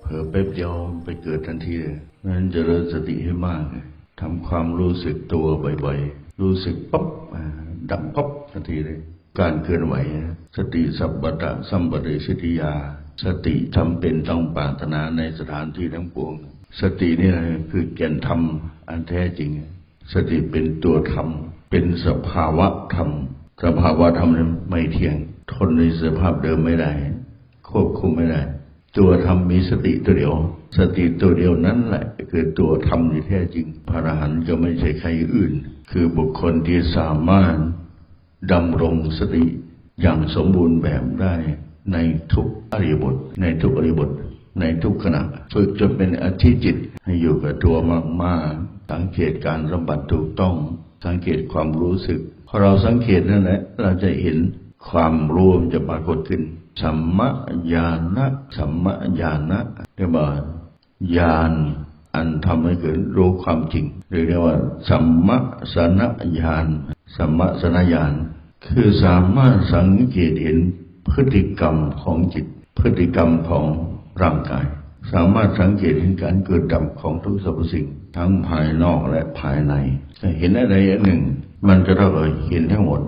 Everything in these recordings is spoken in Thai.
เผลอแป๊บเดียวไปเกิดทันทีเลยนั้นเจริญสติให้มากทำความรู้สึกตัวบ่อยๆ รู้สึกปั๊บอ่าดับปั๊บทันทีเลย การเคลื่อนไหว สติสัพพะสัมปเดสิทธิยา สติจำเป็นต้องปรารถนาในสถานที่ทั้งปวง สตินี่นะคือแก่นธรรมอันแท้จริง สติเป็นตัวธรรม เป็นสภาวะธรรม สภาวะธรรมนั้นไม่เที่ยง ทนในสภาพเดิมไม่ได้ ควบคุมไม่ได้ ตัวธรรมมีสติตัวเดียว สติตัวเดียวนั้นแหละ คือตัวธรรมที่แท้จริง พระอรหันต์ก็ไม่ใช่ใครอื่น คือบุคคลที่สามารถดำรงสติอย่างสมบูรณ์แบบได้ในทุกอริบท ในทุกอริบท ในทุกขณะ ฝึกจนเป็นอธิจิตให้อยู่กับตัวมากๆ สังเกตการสัมผัสถูกต้อง สังเกตความรู้สึกพอเราสังเกตนั่นแหละเราจะเห็น ความรวมจะปรากฏขึ้น สัมมญาณะสัมมญาณะเรียกว่าญาณอันทำให้เกิดรู้ความจริงหรือเรียกว่าสัมมสนญาณสัมมสนญาณคือสามารถสังเกตเห็นพฤติกรรมของจิต พฤติกรรมของร่างกาย สามารถสังเกตเห็นการเกิดดับของทุกสรรพสิ่ง ทั้งภายนอกและภายในเห็นอะไรอย่างหนึ่ง มันก็เท่ากับเห็นทั้งหมด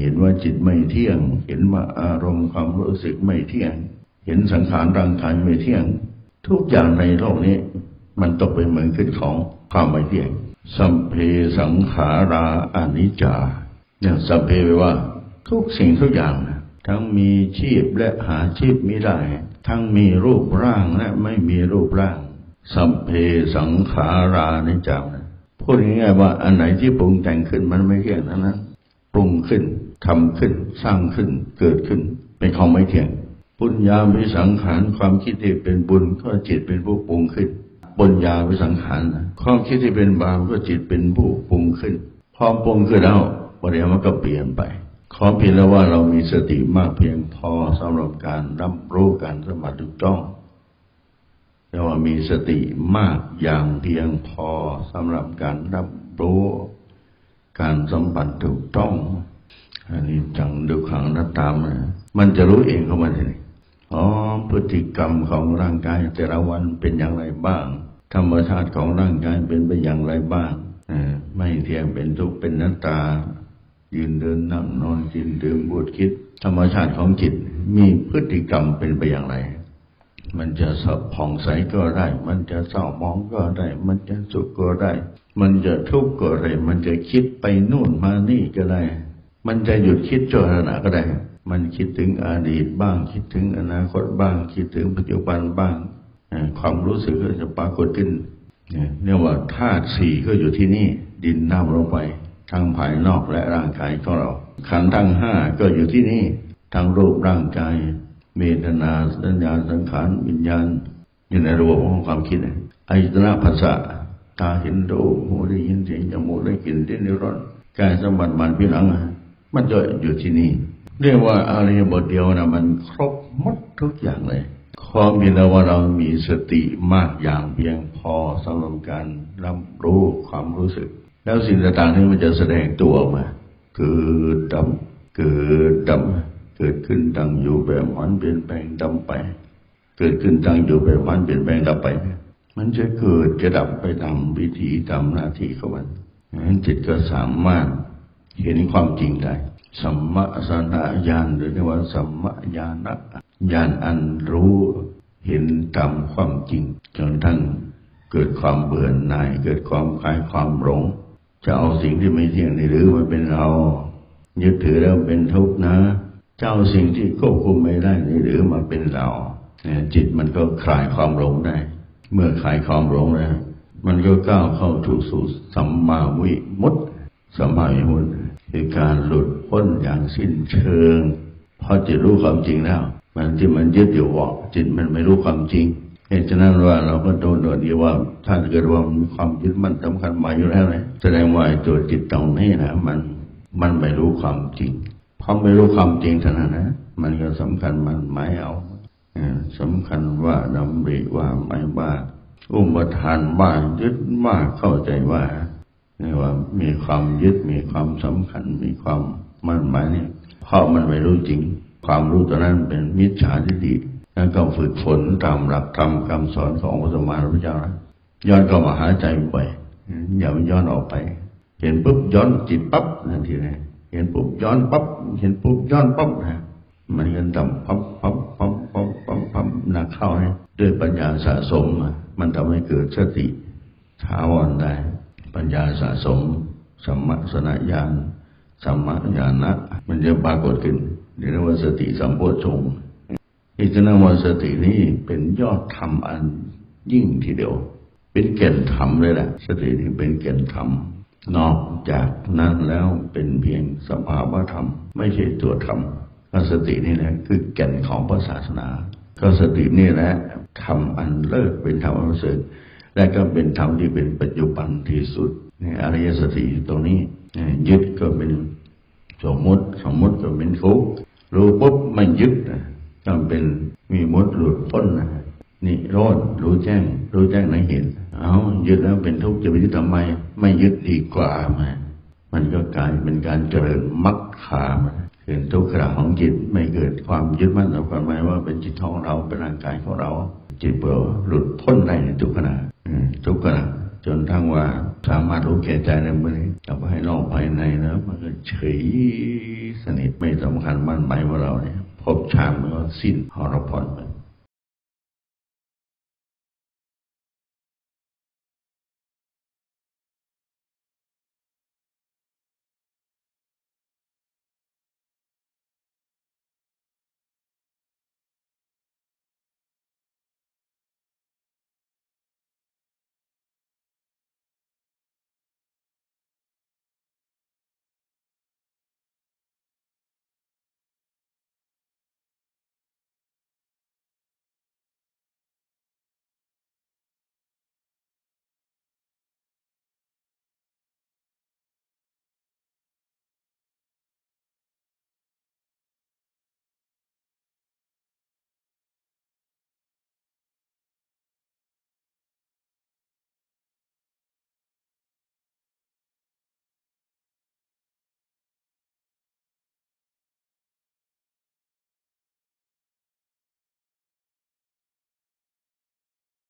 เห็นว่าจิตไม่เที่ยง เห็นว่าอารมณ์ความรู้สึกไม่เที่ยง เห็นสังขารร่างกายไม่เที่ยง ทุกอย่างในโลกนี้ มันตกเป็นเหมือนขึ้นของความไม่เที่ยง สัมเพสังขาราอนิจจาเนี่ยสัมเพแปลว่า ทุกสิ่งทุกอย่างนะทั้งมีชีพและหาชีพไม่ได้ ทั้งมีรูปร่างและไม่มีรูปร่าง สัมเพสังขารานิจจานะพูดง่ายๆว่าอันไหนที่ปรุงแต่งขึ้นมันไม่เที่ยงนั้นนะ ปรุงขึ้นทำขึ้น สร้างขึ้น เกิดขึ้น เป็นของไม่เที่ยงปุญญาวิสังขารความคิดที่เป็นบุญก็จิตเป็นผู้ปรุงขึ้นปุญญาวิสังขารความคิดที่เป็นบาปก็จิตเป็นผู้ปรุงขึ้นพอปรุงขึ้นแล้วประเดี๋ยวมันก็เปลี่ยนไป ขอเพียงแล้วว่าเรามีสติมากเพียงพอสำหรับการรับรู้การสมาธิถูกต้องเรียกว่ามีสติมากอย่างเพียงพอสำหรับการรับรู้ การสัมผัสถูกต้องอันนี้จังดูขังนัตตามนะมันจะรู้เองของมันเองอ๋อพฤติกรรมของร่างกายแต่ละวันเป็นอย่างไรบ้าง ธรรมชาติของร่างกายเป็นไปอย่างไรบ้างไม่เที่ยงเป็นทุกข์เป็นนัตตา ยืนเดินนั่งนอนกินดื่มพูดคิด ธรรมชาติของจิตมีพฤติกรรมเป็นไปอย่างไร มันจะสบผ่องใสก็ได้ มันจะเศร้ามองก็ได้ มันจะสุขก็ได้ มันจะทุกข์ก็ได้มันจะคิดไปนู่นมานี่ก็ได้ มันจะหยุดคิดชั่วขณะก็ได้ มันคิดถึงอดีตบ้าง คิดถึงอนาคตบ้าง คิดถึงปัจจุบันบ้าง ความรู้สึกก็จะปรากฏขึ้นเรียว่าธาตุสี่ก็อยู่ที่นี่ ดินน้ำลงไปทั้งภายนอกและร่างกายของเรา ขันธ์ทั้งห้าก็อยู่ที่นี่ ทั้งรูปร่างกายเมตนาสัญญาสังขารวิญญาณอยู่ในระบบของความคิดไอตนะภาษา ตาเห็นรูปหูได้ยินเสียงจมูกได้กลิ่นได้นิ้วร้อนกายสมผัสมันพิหลังมันจะอยู่ที่นี่ เรียกว่าอริยบทเดียวนะมันครบหมดทุกอย่างเลยความมีแล้วว่าเรามีสติมากอย่างเพียงพอสำหรับการรับรู้ความรู้สึก แล้วสิ่งต่างๆนี้มันจะแสดงตัวออกมาเกิดดำเกิดดำเกิดขึ้นตั้งอยู่แบบมันเปลี่ยนแปลงดำไป เกิดขึ้นตั้งอยู่แบบมันเปลี่ยนแปลงดับไป มันจะเกิดจะดับไปตามวิถีตามหน้าที่ของมันนั้นจิตก็สามารถเห็นความจริงได้ สัมมาสัญญาณหรือเรียกว่าสัมมาญาณญาณอันรู้เห็นตามความจริงจนทั้งเกิดความเบื่อหน่าย เกิดความคลายความหลง จะเอาสิ่งที่ไม่เที่ยงนี่หรือมาเป็นเรา ยึดถือแล้วเป็นทุกข์นะ เจ้าสิ่งที่ควบคุมไม่ได้นี่หรือมาเป็นเราจิตมันก็คลายความหลงได้ เมื่อคลายความหลงแล้ว มันก็ก้าวเข้าถูกสู่สัมมาวิมุตติสัมมาวิมุตติคือการหลุดพ้นอย่างสิ้นเชิงพอจิตรู้ความจริงแล้ว มันที่มันยึดอยู่ว่าจิตมันไม่รู้ความจริงเหตุฉะนั้นว่าเราก็โดนโดนดีว่าถ้านเกิดว่ามีความยึดมั่นสำคัญหมายอยู่แล้วนะแสดงว่าตัวจิตตรงนี้นะมันมันไม่รู้ความจริงพอไม่รู้ความจริงเท่านั้นนะมันก็สำคัญมันหมายเอา สำคัญว่าดำริว่าหมายว่าอุปทานว่ายึดว่าเข้าใจว่านี่ว่า มีความยึดมีความสำคัญ มีความมั่นหมายเนี่ยเพราะมันไม่รู้จริง ความรู้ตัวนั้นเป็นมิจฉาทิฏฐิแล้วก็ฝึกฝนตามหลักธรรมคำสอนของพระสมมาพระเจ้านะย้อนเข้ามาหาใจบ่อยอย่ามันย้อนออกไป เห็นปุ๊บย้อนจิตปั๊บทันทีเลยเห็นปุ๊บย้อนปั๊บเห็นปุ๊บย้อนปั๊บนะ มันก็ทำปั๊บปั๊บปั๊บปั๊บปั๊บปั๊บหนักเข้าเนี่ยด้วยปัญญาสะสมมันทำให้เกิดสติถาวรได้ ปัญญาสะสมสัมมาสนญาณสัมมาญาณะมันจะปรากฏขึ้นเรียกว่าสติสัมโพชฌงค์อิจนาวสตินี้เป็นยอดธรรมอันยิ่งทีเดียว เป็นแก่นธรรมเลยแหละสตินี้เป็นแก่นธรรมนอกจากนั้นแล้วเป็นเพียงสภาวะธรรม ไม่ใช่ตัวธรรม ก็สตินี่แหละคือแก่นของพระศาสนา ก็สตินี่แหละธรรมอันเลิศเป็นธรรมอันประเสริฐและก็เป็นธรรมที่เป็นปัจจุบันที่สุดในอริยสติตรงนี้ยึดก็เป็นสมมติสมมติก็เป็นทุกข์รู้ปุ๊บไม่ยึดนะก็เป็นมีมดหลุดพ้นนะนี่รอดรู้แจ้ง รู้แจ้งในเห็นเอายึดแล้วเป็นทุกข์จะไปยึดทำไม ไม่ยึดดีกว่ามามันก็กลายเป็นการเจริญมรรคขา เห็นทุกขณะของจิตไม่เกิดความยึดมั่นต่อความหมายว่าเป็นจิตของเราเป็นร่างกายของเรา จิตเปล่าหลุดพ้นได้ในทุกขณะทุกขณะจนทั้งว่าสามารถรู้แก่ใจในมือนี้กลับไปให้นอกภายในแล้วมันก็เฉยสนิทไม่สำคัญมั่นหมายว่าเราเนี่ยพบฌานมันก็สิ้นหรพรไป